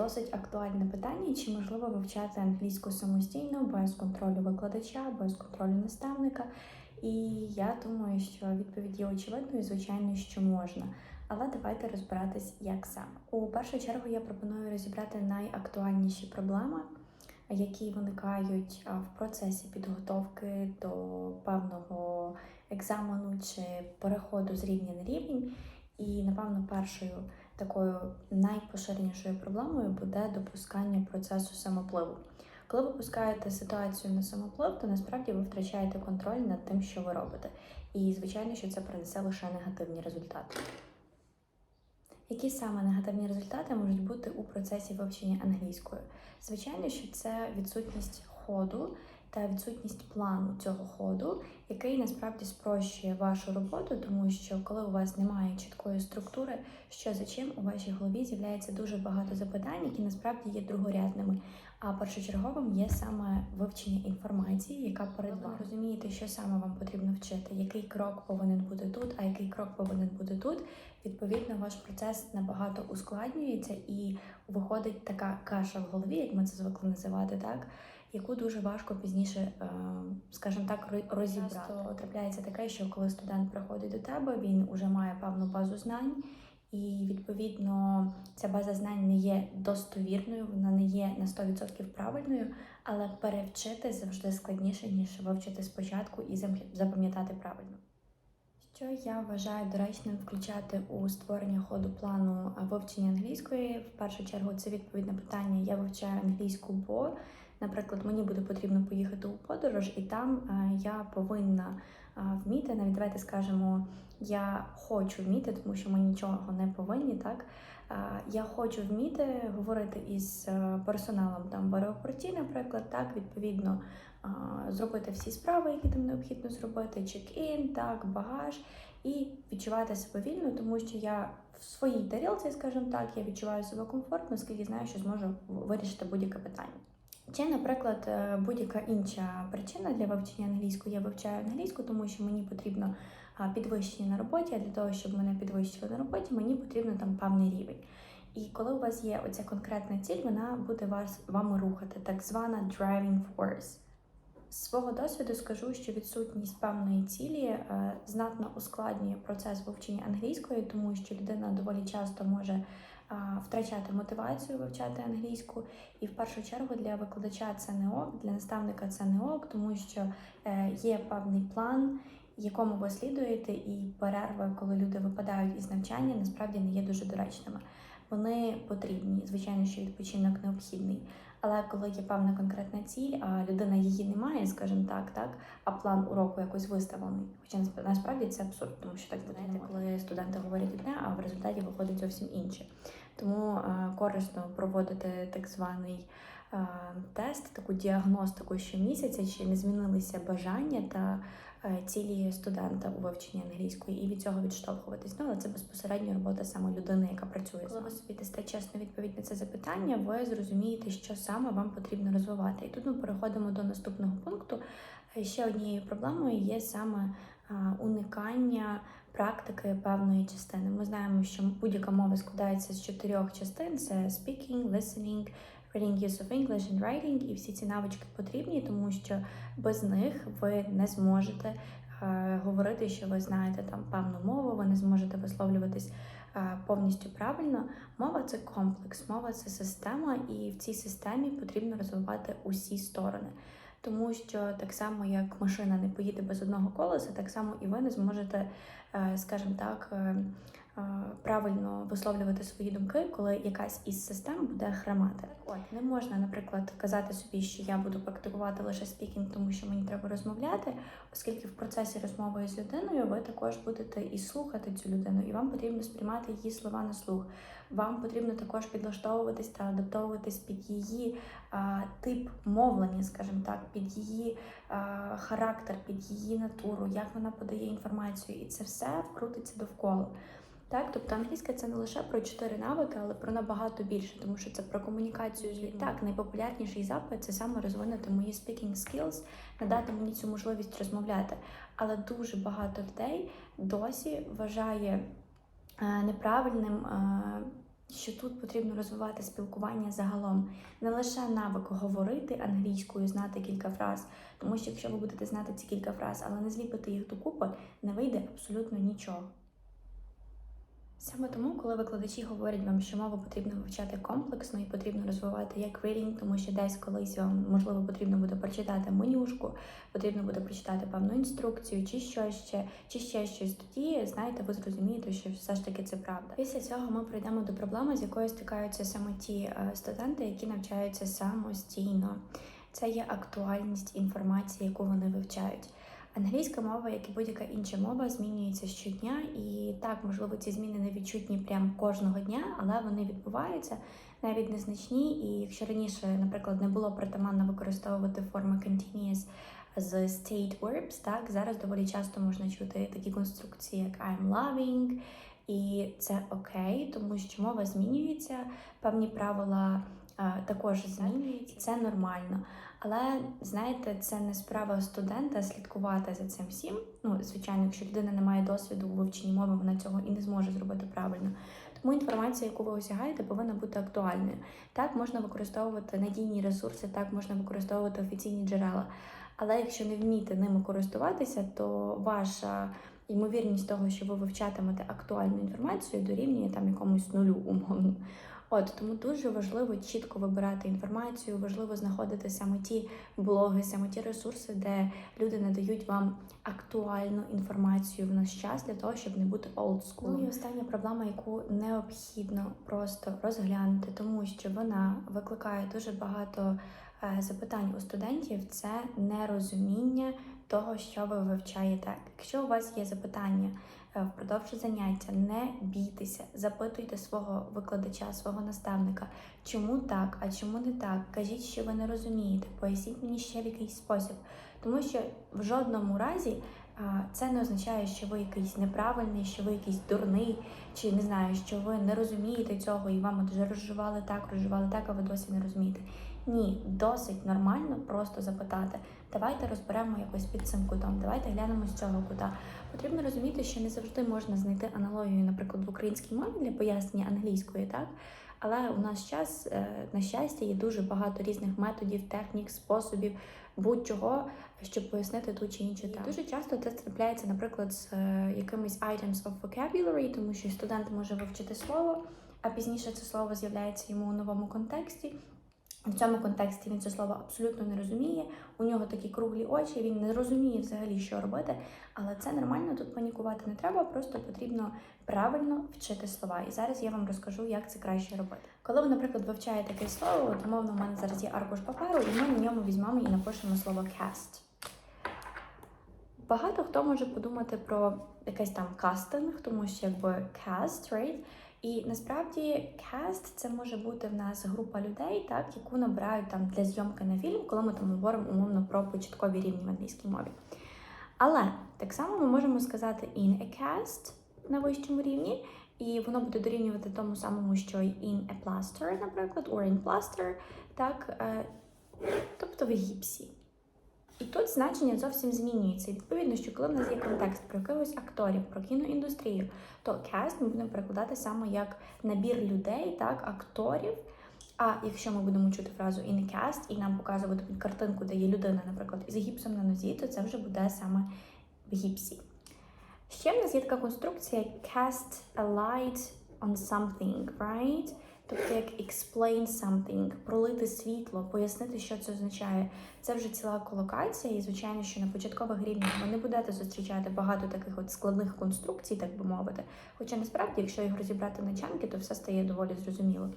досить актуальне питання, чи можливо вивчати англійську самостійно без контролю викладача, без контролю наставника. І я думаю, що відповідь є очевидною, звичайно, що можна. Але давайте розбиратись, як саме. У першу чергу я пропоную розібрати найактуальніші проблеми, які виникають в процесі підготовки до певного екзамену чи переходу з рівня на рівень. І, напевно, першою такою найпоширенішою проблемою буде допускання процесу самопливу. Коли ви пускаєте ситуацію на самоплив, то насправді ви втрачаєте контроль над тим, що ви робите. І, звичайно, що це принесе лише негативні результати. Які саме негативні результати можуть бути у процесі вивчення англійської? Звичайно, що це відсутність ходу та відсутність плану цього ходу, який насправді спрощує вашу роботу, тому що коли у вас немає чіткої структури, що за чим у вашій голові з'являється дуже багато запитань, які насправді є другорядними. А першочерговим є саме вивчення інформації, яка перед вами. Розумієте, що саме вам потрібно вчити, який крок повинен бути тут, а який крок повинен бути тут. Відповідно, ваш процес набагато ускладнюється і виходить така каша в голові, як ми це звикли називати, так яку дуже важко пізніше, е, скажімо так, ро- розібрати. Часто трапляється таке, що коли студент приходить до тебе, він вже має певну базу знань. І відповідно ця база знань не є достовірною, вона не є на 100% правильною, але перевчити завжди складніше, ніж вивчити спочатку і запам'ятати правильно. Що я вважаю доречним включати у створення ходу плану вивчення англійської? В першу чергу це відповідне питання. Я вивчаю англійську, бо, наприклад, мені буде потрібно поїхати у подорож, і там а, я повинна а, вміти, навіть давайте скажемо, я хочу вміти, тому що ми нічого не повинні, так? А, Я хочу вміти говорити із е, персоналом там в аеропорті, наприклад, так, відповідно, зробити всі справи, які там необхідно зробити, чек-ін, так, багаж, і відчувати себе вільно, тому що я в своїй тарілці, скажімо так, я відчуваю себе комфортно, оскільки знаю, що зможу вирішити будь-яке питання. Чи, наприклад, е, будь-яка інша причина для вивчення англійської, я вивчаю англійську, тому що мені потрібно підвищення на роботі, а для того, щоб мене підвищили на роботі, мені потрібно там певний рівень. І коли у вас є оця конкретна ціль, вона буде вас вами рухати, так звана driving force. З свого досвіду скажу, що відсутність певної цілі е, знатно ускладнює процес вивчення англійської, тому що людина доволі часто може втрачати мотивацію вивчати англійську. І в першу чергу для викладача це не ок, для наставника це не ок, тому що е, є певний план, якому ви слідуєте, і перерви, коли люди випадають із навчання, насправді не є дуже доречними. Вони потрібні, звичайно, що відпочинок необхідний. Але коли є певна конкретна ціль, а людина її не має, скажімо так, так, а план уроку якось виставлений. Хоча насп- насправді це абсурд, тому що так знаєте, коли студенти говорять одне, а в результаті виходить зовсім інше. Тому корисно проводити так званий тест, таку діагностику щомісяця, чи не змінилися бажання та е, цілі студента у вивченні англійської, і від цього відштовхуватись. Ну, але це безпосередньо робота саме людини, яка працює. Коли ви собі дасте чесну відповідь на це запитання, ви зрозумієте, що саме вам потрібно розвивати. І тут ми переходимо до наступного пункту. Е, Ще однією проблемою є саме уникання практики певної частини. Ми знаємо, що будь-яка мова складається з чотирьох частин: це speaking, listening, reading use of English and writing. І всі ці навички потрібні, тому що без них ви не зможете е, говорити, що ви знаєте там певну мову, ви не зможете висловлюватись е, повністю правильно. Мова це комплекс, мова це система, і в цій системі потрібно розвивати усі сторони. Тому що так само, як машина не поїде без одного колеса, так само і ви не зможете, е, скажімо так, е, правильно висловлювати свої думки, коли якась із систем буде хромати. От не можна, наприклад, казати собі, що я буду практикувати лише спікінг, тому що мені треба розмовляти, оскільки в процесі розмови з людиною ви також будете і слухати цю людину, і вам потрібно сприймати її слова на слух. Вам потрібно також підлаштовуватись та адаптовуватись під її а, тип мовлення, скажімо так, під її а, характер, під її натуру, як вона подає інформацію, і це все вкрутиться довкола. Так, тобто англійська це не лише про чотири навики, але про набагато більше, тому що це про комунікацію з людьми. Так, найпопулярніший запит це саме розвинути мої speaking skills, надати мені цю можливість розмовляти. Але дуже багато людей досі вважає е, неправильним е, що тут потрібно розвивати спілкування загалом, не лише навик говорити англійською, знати кілька фраз, тому що якщо ви будете знати ці кілька фраз, але не зліпити їх докупи, не вийде абсолютно нічого. Саме тому, коли викладачі говорять вам, що мову потрібно вивчати комплексно і потрібно розвивати як reading, тому що десь колись вам можливо потрібно буде прочитати менюшку, потрібно буде прочитати певну інструкцію, чи що ще, чи ще щось. Тоді знаєте, ви зрозумієте, що все ж таки це правда. Після цього ми прийдемо до проблеми, з якою стикаються саме ті е, студенти, які навчаються самостійно. Це є актуальність інформації, яку вони вивчають. Англійська мова, як і будь-яка інша мова, змінюється щодня, і так, можливо, ці зміни не відчутні прямо кожного дня, але вони відбуваються навіть незначні. І якщо раніше, наприклад, не було притаманно використовувати форми continuous з state verbs, так зараз доволі часто можна чути такі конструкції, як I'm loving, і це окей, тому що мова змінюється, певні правила також змінюються, і це нормально. Але знаєте, це не справа студента слідкувати за цим всім. Ну, звичайно, якщо людина не має досвіду у вивченні мови, вона цього і не зможе зробити правильно. Тому інформація, яку ви осягаєте, повинна бути актуальною. Так можна використовувати надійні ресурси, так можна використовувати офіційні джерела. Але якщо не вмієте ними користуватися, то ваша ймовірність того, що ви вивчатимете актуальну інформацію, дорівнює там якомусь нулю умовно. От тому дуже важливо чітко вибирати інформацію, важливо знаходити саме ті блоги, саме ті ресурси, де люди надають вам актуальну інформацію в наш час для того, щоб не бути олдскул. Ну і остання проблема, яку необхідно просто розглянути, тому що вона викликає дуже багато е, запитань у студентів. Це нерозуміння того, що ви вивчаєте. Якщо у вас є запитання е, впродовж заняття, не бійтеся, запитуйте свого викладача, свого наставника, чому так, а чому не так. Кажіть, що ви не розумієте, поясніть мені ще в якийсь спосіб. Тому що в жодному разі це не означає, що ви якийсь неправильний, що ви якийсь дурний, чи не знаю, що ви не розумієте цього і вам вже розживали так, розживали так, а ви досі не розумієте. Ні, досить нормально просто запитати. Давайте розберемо якось під цим кутом, давайте глянемо з цього кута. Потрібно розуміти, що не завжди можна знайти аналогію, наприклад, в українській мові для пояснення англійської, так? Але у нас час, е, на щастя, є дуже багато різних методів, технік, способів, будь-чого, щоб пояснити ту чи іншу тему. Дуже часто це трапляється, наприклад, з е, якимись items of vocabulary, тому що студент може вивчити слово, а пізніше це слово з'являється йому у новому контексті. В цьому контексті він це слово абсолютно не розуміє. У нього такі круглі очі, він не розуміє взагалі, що робити. Але це нормально, тут панікувати не треба, просто потрібно правильно вчити слова. І зараз я вам розкажу, як це краще робити. Коли ви, наприклад, вивчаєте якесь слово, от, умовно, у мене зараз є аркуш паперу, і ми на ньому візьмемо і напишемо слово cast. Багато хто може подумати про якийсь там кастинг, тому що якби cast, right? І насправді cast це може бути в нас група людей, так яку набирають там для зйомки на фільм, коли ми там говоримо умовно про початкові рівні в англійській мові. Але так само ми можемо сказати in a cast на вищому рівні, і воно буде дорівнювати тому самому, що in a plaster, наприклад, or in plaster, так, е, тобто в гіпсі. І тут значення зовсім змінюється. Відповідно, що коли в нас є контекст про якихось акторів, про кіноіндустрію, то cast ми будемо перекладати саме як набір людей, так, акторів. А якщо ми будемо чути фразу in cast і нам показувати картинку, де є людина, наприклад, із гіпсом на нозі, то це вже буде саме в гіпсі. Ще в нас є така конструкція cast a light on something, right? Тобто як explain something, пролити світло, пояснити, що це означає. Це вже ціла колокація, і звичайно, що на початкових рівнях ви не будете зустрічати багато таких от складних конструкцій, так би мовити. Хоча насправді, якщо їх розібрати на чанки, то все стає доволі зрозуміло.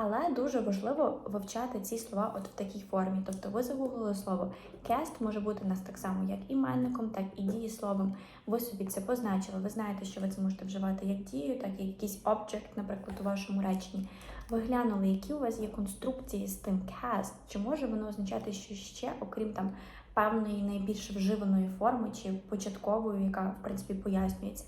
Але дуже важливо вивчати ці слова от в такій формі. Тобто ви загуглили слово cast може бути у нас так само, як іменником, так і дієсловом. Ви собі це позначили. Ви знаєте, що ви це можете вживати як дію, так і якийсь object, наприклад, у вашому реченні. Ви глянули, які у вас є конструкції з тим cast, чи може воно означати що ще, окрім там певної найбільш вживаної форми чи початкової, яка в принципі пояснюється.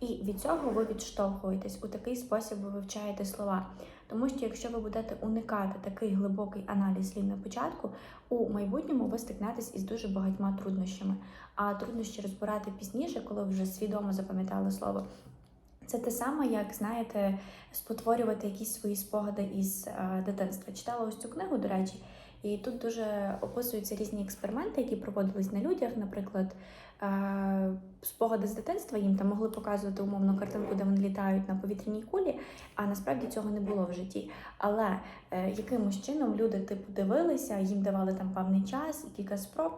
І від цього ви відштовхуєтесь у такий спосіб, ви вивчаєте слова. Тому що якщо ви будете уникати такий глибокий аналіз слів на початку, у майбутньому ви стикнетесь із дуже багатьма труднощами. А труднощі розбирати пізніше, коли вже свідомо запам'ятали слово. Це те саме, як знаєте, спотворювати якісь свої спогади із е, дитинства. Читала ось цю книгу, до речі, і тут дуже описуються різні експерименти, які проводились на людях. Наприклад, спогади з дитинства їм там могли показувати умовну картинку, де вони літають на повітряній кулі, а насправді цього не було в житті. Але е, якимось чином люди типу дивилися, їм давали там певний час кілька спроб.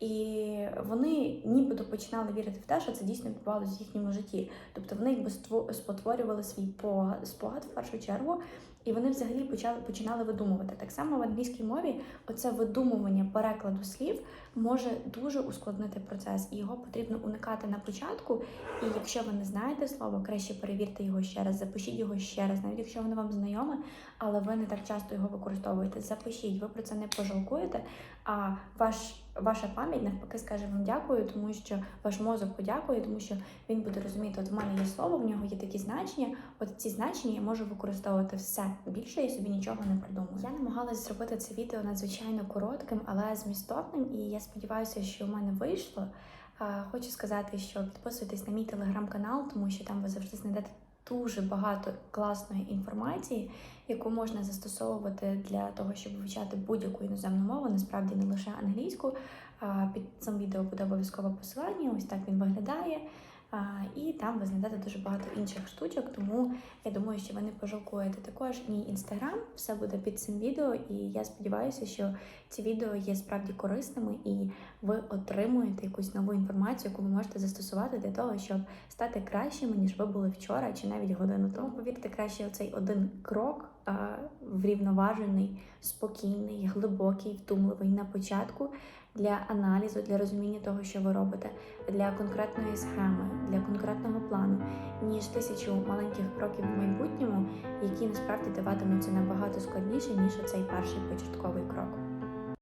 І вони нібито починали вірити в те, що це дійсно відбувалося в їхньому житті. Тобто вони якби спотворювали свій пога- спогад в першу чергу, і вони взагалі почали починали видумувати. Так само в англійській мові оце видумування перекладу слів може дуже ускладнити процес, і його потрібно уникати на початку. І якщо ви не знаєте слово, краще перевірте його ще раз, запишіть його ще раз, навіть якщо воно вам знайоме, але ви не так часто його використовуєте. Запишіть, ви про це не пожалкуєте. А ваш ваша пам'ять навпаки скаже вам дякую, тому що ваш мозок подякує, тому що він буде розуміти, от в мене є слово, в нього є такі значення. От ці значення я можу використовувати все. Більше я собі нічого не придумаю. Я намагалась зробити це відео надзвичайно коротким, але змістовним, і я сподіваюся, що в мене вийшло. Хочу сказати, що підписуйтесь на мій телеграм-канал, тому що там ви завжди знайдете дуже багато класної інформації, яку можна застосовувати для того, щоб вивчати будь-яку іноземну мову, насправді не лише англійську. Під цим відео буде обов'язкове посилання, ось так він виглядає. І там ви знайдете дуже багато інших штучок, тому я думаю, що ви не пожалкуєте. Також мій інстаграм, все буде під цим відео, і я сподіваюся, що ці відео є справді корисними і ви отримуєте якусь нову інформацію, яку ви можете застосувати для того, щоб стати кращими, ніж ви були вчора чи навіть годину тому. Повірте, краще оцей один крок врівноважений, спокійний, глибокий, вдумливий на початку для аналізу, для розуміння того, що ви робите, для конкретної схеми, для конкретного плану, ніж тисячу маленьких кроків в майбутньому, які насправді даватимуться набагато складніше, ніж оцей перший початковий крок.